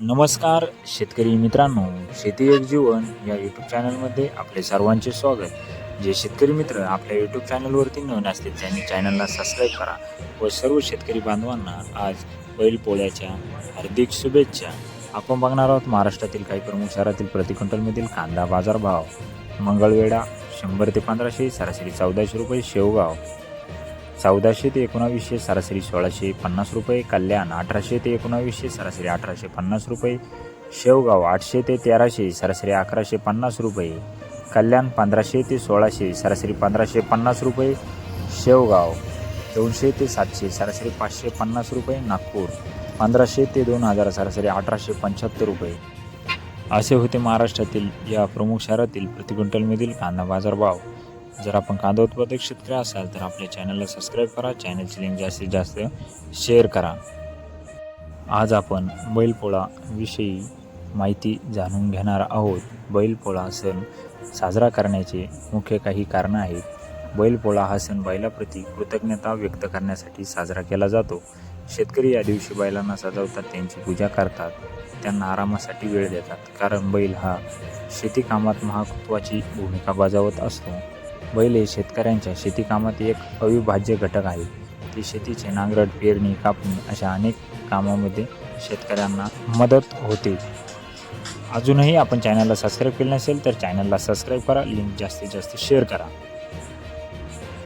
नमस्कार शेतकरी मित्रांनो शेती एक जीवन या यूट्यूब चॅनलमध्ये आपले सर्वांचे स्वागत. जे शेतकरी मित्र आपल्या यूट्यूब चॅनलवरती नवीन असतील त्यांनी चॅनलला सबस्क्राईब करा व सर्व शेतकरी बांधवांना आज बैलपोळ्याच्या हार्दिक शुभेच्छा. आपण बघणार आहोत महाराष्ट्रातील काही प्रमुख शहरातील प्रति क्विंटलमधील कांदा बाजारभाव. मंगळवेढा शंभर ते पंधराशे सरासरी चौदाशे रुपये शेवगाव. चौदाशे ते एकोणावीसशे सरासरी सोळाशे पन्नास रुपये कल्याण अठराशे ते एकोणावीसशे सरासरी अठराशे पन्नास रुपये शेवगाव आठशे ते तेराशे सरासरी अकराशे पन्नास रुपये कल्याण पंधराशे ते सोळाशे सरासरी पंधराशे पन्नास रुपये शेवगाव दोनशे ते सातशे सरासरी पाचशे पन्नास रुपये नागपूर पंधराशे ते दोन हजार सरासरी अठराशे पंच्याहत्तर रुपये. असे होते महाराष्ट्रातील या प्रमुख शहरातील प्रति क्विंटलमधील कांदा बाजारभाव. जर आपण कांदा उत्पादक शेतकरी असाल तर आपल्या चॅनलला सबस्क्राईब करा चॅनलची लिंक जास्तीत जास्त शेअर करा. आज आपण बैलपोळाविषयी माहिती जाणून घेणार आहोत. बैलपोळा सण साजरा करण्याचे मुख्य काही कारणं आहेत. बैलपोळा हा सण बैलाप्रती कृतज्ञता व्यक्त करण्यासाठी साजरा केला जातो. शेतकरी या दिवशी बैलांना सजवतात त्यांची पूजा करतात त्यांना आरामासाठी वेळ देतात कारण बैल हा शेतीकामात महत्त्वाची भूमिका बजावत असतो. बैल हे शेतकऱ्यांच्या शेतीकामात एक अविभाज्य घटक आहे. ते शेतीचे नांगरट पेरणी कापणी अशा अनेक कामामध्ये शेतकऱ्यांना मदत होते. अजूनही आपण चॅनलला सबस्क्राईब केलं नसेल तर चॅनलला सबस्क्राईब करा. लिंक जास्तीत जास्त शेअर करा.